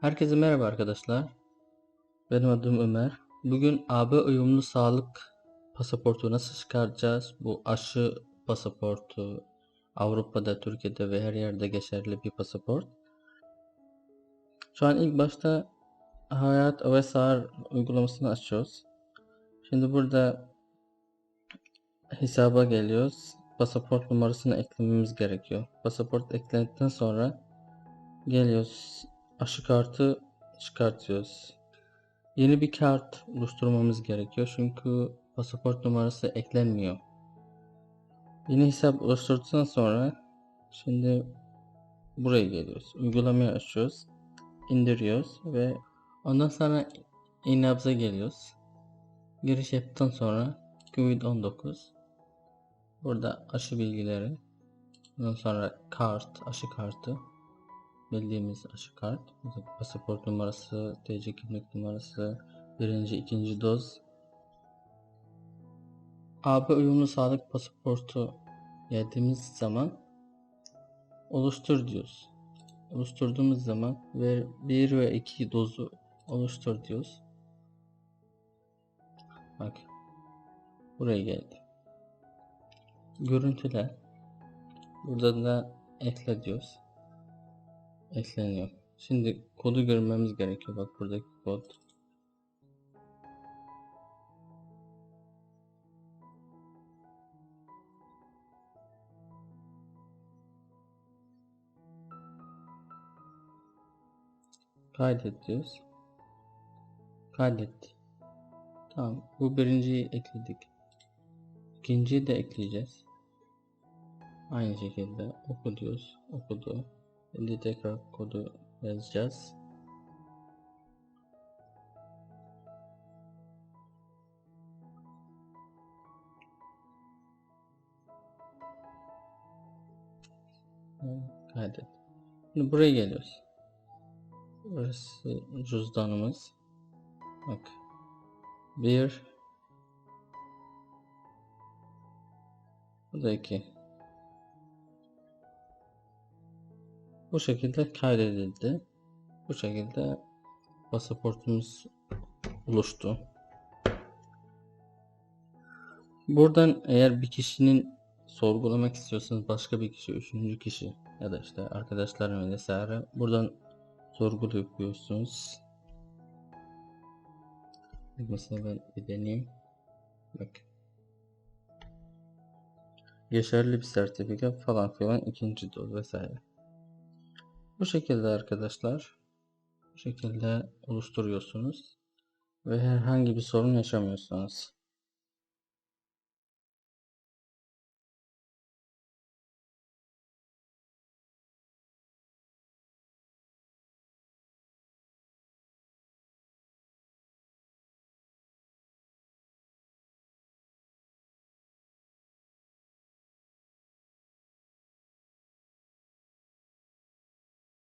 Herkese merhaba arkadaşlar. Benim adım Ömer. Bugün AB uyumlu sağlık pasaportu nasıl çıkaracağız? Bu aşı pasaportu Avrupa'da, Türkiye'de ve her yerde geçerli bir pasaport. Şu an ilk başta Hayat OSR uygulamasını açıyoruz. Şimdi burada hesaba geliyoruz. Pasaport numarasını eklememiz gerekiyor. Pasaport eklendikten sonra geliyoruz. Aşı kartı çıkartıyoruz. Yeni bir kart oluşturmamız gerekiyor çünkü pasaport numarası eklenmiyor. Yeni hesap oluşturduktan sonra şimdi buraya geliyoruz. Uygulamayı açıyoruz. indiriyoruz ve ondan sonra e-nabza geliyoruz. Giriş yaptıktan sonra COVID-19 burada aşı bilgileri ondan sonra kart, aşı kartı bildiğimiz aşı kart, pasaport numarası, TC kimlik numarası, birinci, ikinci doz. AB uyumlu sağlık pasaportu geldiğimiz zaman oluştur diyoruz. Oluşturduğumuz zaman ve 1 ve 2 dozu oluştur diyoruz. Bak. Buraya geldi. Görüntüle. Burada da ekle diyoruz ekleniyor. Şimdi kodu görmemiz gerekiyor. Bak buradaki kod. Kaydet diyoruz. Kaydet. Tamam. Bu birinciyi ekledik. İkinciyi de ekleyeceğiz. Aynı şekilde oku diyoruz. Okudu. Şimdi tekrar kodu yazacağız. Kaydet. Şimdi buraya geliyoruz. Burası cüzdanımız. Bak. Bir. Bu da iki. Bu şekilde kaydedildi. Bu şekilde pasaportumuz oluştu. Buradan eğer bir kişinin sorgulamak istiyorsanız başka bir kişi, üçüncü kişi ya da işte arkadaşlarım vesaire buradan sorgulu yapıyorsunuz. Mesela ben bir deneyeyim. Bak. Geçerli bir sertifika falan filan ikinci doz vesaire. Bu şekilde arkadaşlar. Bu şekilde oluşturuyorsunuz. Ve herhangi bir sorun yaşamıyorsunuz.